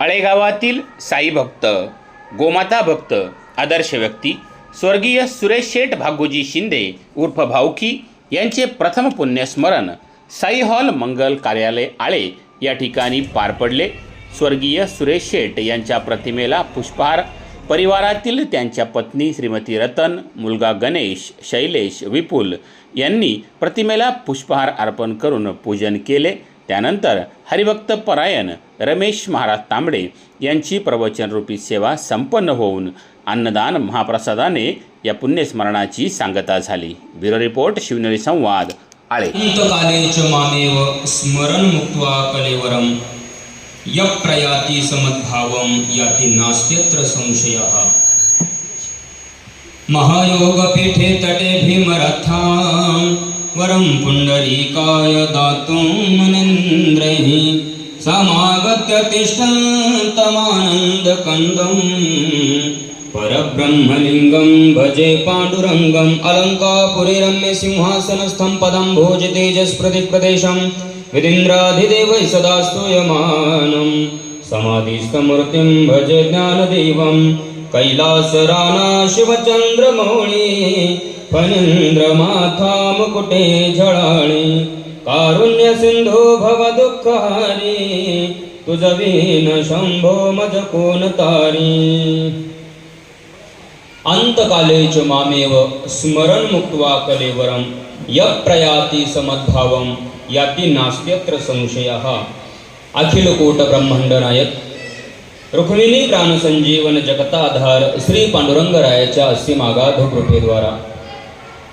आळेगावातील साई भक्त गोमाता भक्त आदर्श व्यक्ती स्वर्गीय सुरेश शेठ भागोजी शिंदे उर्फ भाऊकी यांचे प्रथम पुण्यस्मरण साई हॉल मंगल कार्यालय आळे या ठिकाणी पार पडले. स्वर्गीय सुरेश शेठ यांच्या प्रतिमेला पुष्पहार परिवारातील त्यांच्या पत्नी श्रीमती रतन मुलगा गणेश शैलेश विपुल यांनी प्रतिमेला पुष्पहार अर्पण करून पूजन केले. त्यानंतर हरिभक्त परायण रमेश महाराज तांबडे यांची प्रवचनरूपी सेवा संपन्न होऊन अन्नदान महाप्रसादाने या पुण्यस्मरणाची सांगता झाली. ब्युरो रिपोर्ट शिवनेरी संवाद आळे. मामेव स्मरण मुक्त्वा कलेवरम यः प्रयाति समद्भावं याति नास्त्यत्र संशय। महायोगपीठे तटे भीमरथां वरं पुण्डरीकाय दातुं मनेन्द्रैः समागत्य तिष्ठन्तमानन्दकन्दम् परब्रह्मलिङ्गं भजे पाण्डुरङ्गम् अलङ्कापुरे रम्य सिंहासनस्थं पदं भोज तेजस्प्रतिप्रदेशं विदिन्द्राधिदेवै सदा स्तूयमानं समाधिस्थमूर्तिं भजे ज्ञानदेवं कैलासराना शिवचन्द्रमौळी फणीन्द्रमाथा मुकुटे झळाळी कारुण्यसिन्धो भव दुःखहारी तुझ विन शंभो मज कोण तारी? अंतकाले च मामेव स्मरण मुक्त्वा कलेवरं यप्रयाती समद्भावम समद्भावं नास्त्यत्र संशयः। अखिल कोट ब्रह्मांड नायक रुक्मिणी प्राणसंजीवन जगताधार श्री पांडुरंगरायाच्या असीमागाध कृपेद्वारा।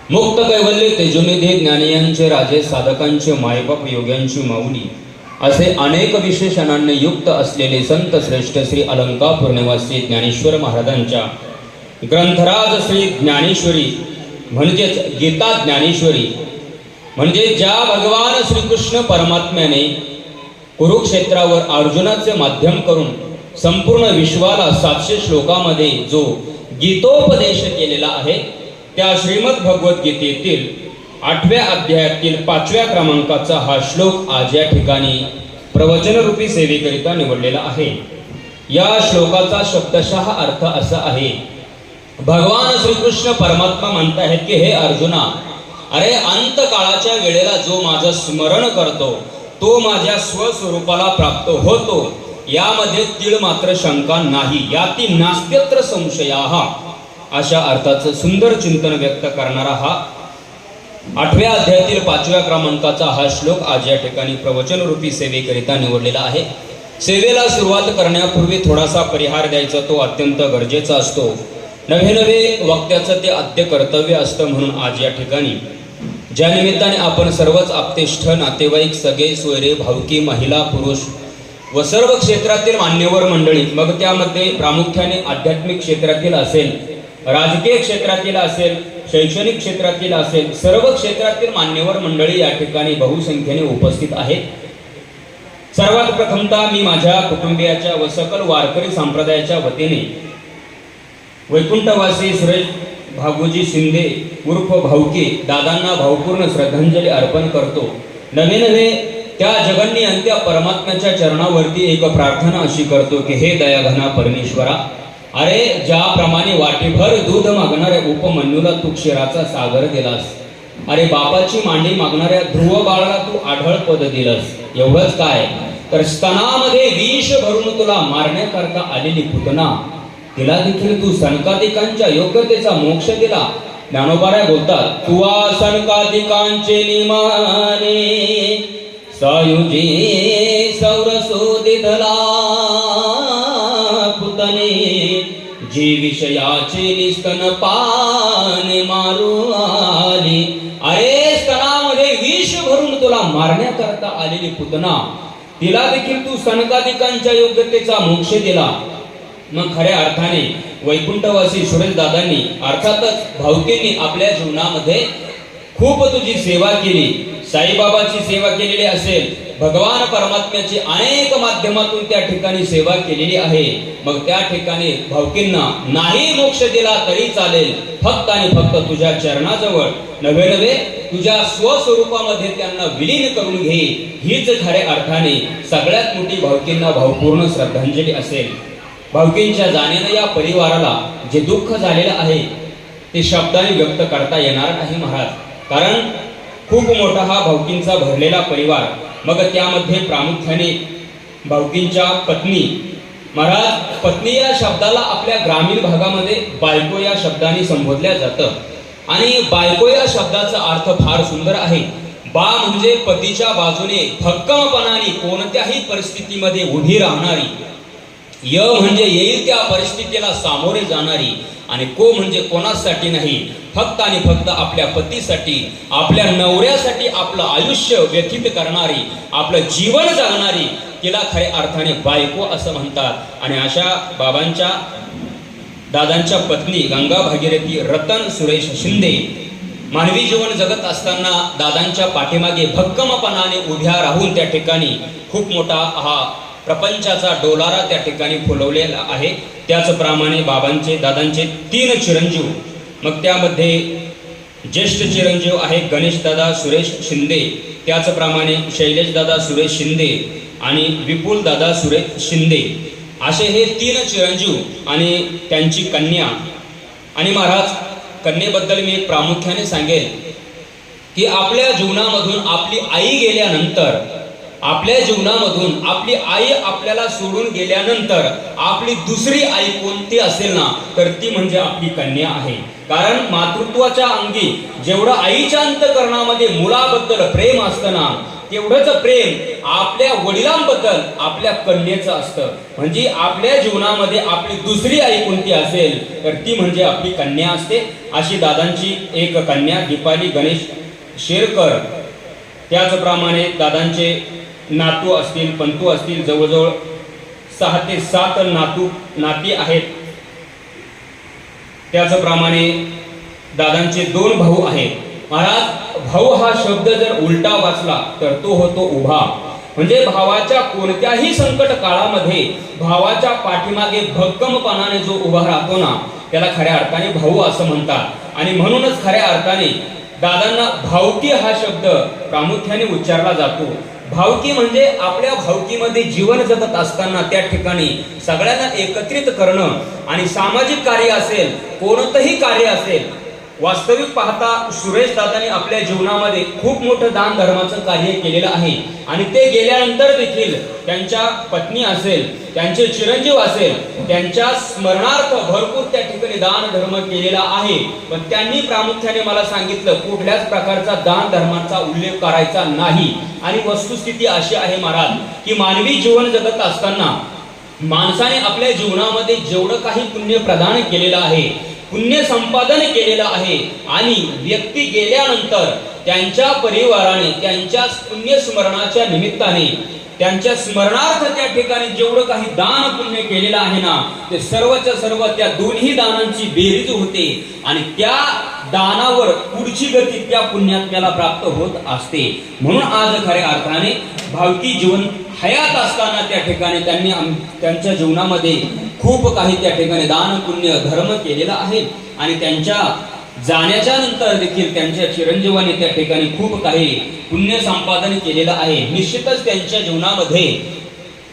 मुक्त कैवल्य तेजोनिधी ज्ञानियांचे राजे साधकांचे मायबाप योग्यांची माऊली असे अनेक विशेषणांनी युक्त असलेले संत श्रेष्ठ श्री अलंकापूर निवासी ज्ञानेश्वर महाराजांच्या ग्रंथराज श्री ज्ञानेश्वरी म्हणजेच गीता ज्ञानेश्वरी म्हणजे ज्या भगवान श्रीकृष्ण परमात्म्याने कुरुक्षेत्रावर अर्जुनाचे माध्यम करून संपूर्ण विश्वाला सातशे श्लोकामध्ये जो गीतोपदेश केलेला आहे त्या श्रीमद भगवद्गीतेतील आठव्या अध्यायातील पाचव्या क्रमांकाचा हा श्लोक आज या ठिकाणी प्रवचनरूपी सेवेकरिता निवडलेला आहे. या श्लोकाचा शब्दशः अर्थ असा आहे भगवान श्रीकृष्ण परमात्मा म्हणत आहेत की हे अर्जुना अरे अंत काळाच्या वेळेला जो माझं स्मरण करतो तो माझ्या स्वस्वरूपाला प्राप्त होतो. यामध्ये तीळ मात्र शंका नाही याती नास्त्यत्र संशया अशा अर्थाचं सुंदर चिंतन व्यक्त करणारा हा आठव्या अध्यायातील पाचव्या क्रमांकाचा हा श्लोक आज या ठिकाणी प्रवचनरूपी सेवेकरिता निवडलेला आहे. सेवेला सुरुवात करण्यापूर्वी थोडासा परिहार द्यायचा तो अत्यंत गरजेचा असतो. नवे नवे वक्त्याचं ते आद्य कर्तव्य असतं म्हणून आज या ठिकाणी. ज्या निमित्ताने आपण सर्वच आपतेष्ठ नातेवाईक सगळे सोयरे भावकी महिला पुरुष व सर्व क्षेत्रातील मान्यवर मंडळी मग त्यामध्ये प्रामुख्याने आध्यात्मिक क्षेत्रातील असेल राजकीय क्षेत्रातील असेल शैक्षणिक क्षेत्रातील असेल सर्व क्षेत्रातील मान्यवर मंडळी या ठिकाणी बहुसंख्येने उपस्थित आहेत. सर्वात प्रथमतः मी माझ्या कुटुंबियाच्या व सकल वारकरी संप्रदायाच्या वतीने वैकुंठवासी सुरेश भागोजी शिंदे उर्फ भाऊके दादांना भावपूर्ण श्रद्धांजली अर्पण करतो. नवे नवे त्या जगन्नी अंत्य परमात्म्याच्या चरणावरती एक प्रार्थना अशी करतो की हे दयाघना परमेश्वरा अरे ज्याप्रमाणे वाटेभर दूध मागणाऱ्या उपमन्यूला तू क्षीराचा सागर दिलास. अरे बापाची मांडी मागणाऱ्या ध्रुव बाळाला तू आढळ पद दिलंस. एवढंच काय? तर स्तनामध्ये विष भरून तुला मारण्याकरता आलेली पुतना. तिला देखील तू सनकादिकांच्या योग्यतेचा मोक्ष दिला. ज्ञानोबाऱ्या बोलतात तुवा सनकादिकांचे निमाने सयुजी सौरसोदितला पुतने जी विषयाचे निस्तन पाने मारू आली अरे स्तनामध्ये विष भरून तुला मारण्याकरता आलेली पुतना. तिला देखील तू सनकादिकांच्या योग्यतेचा मोक्ष दिला. मग खऱ्या अर्थाने वैकुंठवासी सुरेश दादांनी अर्थातच भाऊकींनी आपल्या जीवनामध्ये खूप तुझी सेवा केली. साईबाबाची सेवा केलेली असेल भगवान परमात्म्याची अनेक माध्यमातून त्या ठिकाणी सेवा केलेली आहे. मग त्या ठिकाणी भावकींना नाही मोक्ष दिला तरी चालेल फक्त आणि फक्त तुझ्या चरणाजवळ. नव्हे नव्हे तुझ्या स्वस्वरूपामध्ये त्यांना विलीन करून घे. हीच खऱ्या अर्थाने सगळ्यात मोठी भावकींना भावपूर्ण श्रद्धांजली असेल. भावकींच्या जाण्यानं या परिवाराला जे दुःख झालेलं आहे ते शब्दाने व्यक्त करता येणार नाही महाराज. कारण खूप मोठा हा भावकींचा भरलेला परिवार. मग त्यामध्ये प्रामुख्याने भाऊकींच्या पत्नी. महाराज पत्नी या शब्दाला आपल्या ग्रामीण भागामध्ये बायको या शब्दाने संबोधल्या जातं. आणि बायको या शब्दाचा अर्थ फार सुंदर आहे. बा म्हणजे पतीच्या बाजूने भक्कमपणाने कोणत्याही परिस्थितीमध्ये उभी राहणारी. य म्हणजे येईल त्या परिस्थितीला सामोरे जाणारी आणि को म्हणजे कोणासाठी नाही फक्त आणि फक्त आपल्या पतीसाठी आपल्या नवऱ्यासाठी आपलं आयुष्य व्यतीत करणारी आपलं जीवन जगणारी तिला खऱ्या अर्थाने बायको असं म्हणतात. आणि अशा बाबांच्या दादांच्या पत्नी गंगा भागीरथी रतन सुरेश शिंदे मानवी जीवन जगत असताना दादांच्या पाठीमागे भक्कमपणाने उभ्या राहून त्या ठिकाणी खूप मोठा हा प्रपंचाचा डोलारा त्या ठिकाणी फुलवलेला आहे. त्याचप्रमाणे बाबांचे दादांचे तीन चिरंजीव. मग त्यामध्ये ज्येष्ठ चिरंजीव आहे गणेशदादा सुरेश शिंदे. त्याचप्रमाणे शैलेशदादा सुरेश शिंदे आणि विपुलदादा सुरेश शिंदे. असे हे तीन चिरंजीव आणि त्यांची कन्या. आणि महाराज कन्येबद्दल मी प्रामुख्याने सांगेल की आपल्या जीवनामधून आपली आई गेल्यानंतर आपल्या जीवनामधून आपली आई आपल्याला सोडून गेल्यानंतर आपली दुसरी आई कोणती असेल ना तर ती म्हणजे आपली कन्या आहे. कारण मातृत्वाच्या अंगी जेवढं आईच्या अंतकरणामध्ये मुलाबद्दल प्रेम असतं ना तेवढंच प्रेम आपल्या वडिलांबद्दल आपल्या कन्येचं असतं. म्हणजे आपल्या जीवनामध्ये आपली दुसरी आई कोणती असेल तर ती म्हणजे आपली कन्या असते. अशी दादांची एक कन्या दीपाली गणेश शेरकर. त्याचप्रमाणे दादांचे नातू असतील पंतू असतील जवळजवळ सहा ते सात नातू नाती आहेत. त्याचप्रमाणे दादांचे दोन भाऊ आहेत. महाराज भाऊ हा शब्द जर उलटा वाचला तर तो होतो उभा. म्हणजे भावाच्या कोणत्याही संकट काळामध्ये भावाच्या पाठीमागे भक्कमपणाने जो उभा राहतो ना त्याला खऱ्या अर्थाने भाऊ असं म्हणतात. आणि म्हणूनच खऱ्या अर्थाने दादांना भावकी हा शब्द प्रामुख्याने उच्चारला जातो. भावकी म्हणजे आपल्या भावकीमध्ये जीवन जगत असताना त्या ठिकाणी सगळ्यांना एकत्रित करणं आणि सामाजिक कार्य असेल कोणतंही कार्य असेल वास्तविक पाहता सुरेश दादाने आपल्या जीवनामध्ये खूप मोठं दान धर्माचं कार्य केलेलं आहे. आणि ते गेल्यानंतर देखील त्यांच्या पत्नी असेल त्यांचे चिरंजीव असेल त्यांच्या स्मरणार्थ भरपूर त्या ठिकाणी दान धर्म केलेला आहे. पण त्यांनी प्रामुख्याने मला सांगितलं कुठल्याच प्रकारचा दान धर्माचा उल्लेख करायचा नाही. आणि वस्तुस्थिती अशी आहे महाराज की मानवी जीवन जगत असताना माणसाने आपल्या जीवनामध्ये जेवढं काही पुण्य प्रदान केलेलं आहे पुण्य संपादन केलेलं आहे आणि व्यक्ती गेल्यानंतर त्यांच्या परिवाराने त्यांच्या पुण्य स्मरणाच्या निमित्ताने त्यांच्या स्मरणार्थ त्या ठिकाणी जेवढं काही दान पुण्य केलेलं आहे ना ते सर्वच्या सर्व त्या दोन्ही दानांची बेरीज होते आणि त्या दानावर पुढची गती त्या पुण्यात्म्याला प्राप्त होत असते. म्हणून आज खऱ्या अर्थाने भावकी जीवन हयात असताना त्या ठिकाणी त्यांनी त्यांच्या जीवनामध्ये खूप काही त्या ठिकाणी दान पुण्य धर्म केलेला आहे. आणि त्यांच्या जाण्याच्या नंतर देखील त्यांच्या चिरंजीवाने त्या ठिकाणी खूप काही पुण्य संपादन केलेलं आहे. निश्चितच त्यांच्या जीवनामध्ये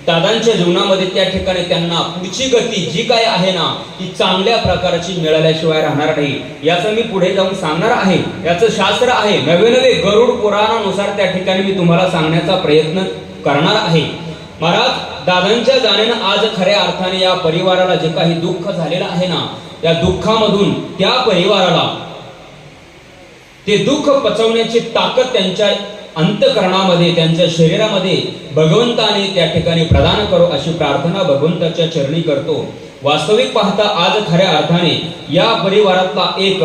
दादांच्या जीवनामध्ये त्या ठिकाणी त्यांना पुढची गती जी काय आहे ना ती चांगल्या प्रकारची मिळाल्याशिवाय राहणार नाही. याचं मी पुढे जाऊन सांगणार आहे. याचं शास्त्र आहे नवे नवे गरुड पुराणानुसार त्या ठिकाणी मी तुम्हाला सांगण्याचा प्रयत्न करणार आहे. महाराज दादांच्या जाण्यानं आज खऱ्या अर्थाने या परिवाराला जे काही दुःख झालेलं आहे ना त्या दुःखामधून त्या परिवाराला ते दुःख पचवण्याची ताकद त्यांच्या अंतकरणामध्ये त्यांच्या शरीरामध्ये भगवंताने त्या ठिकाणी प्रदान करो अशी प्रार्थना भगवंताच्या चरणी करतो. वास्तविक पाहता आज खऱ्या अर्थाने या परिवारातला एक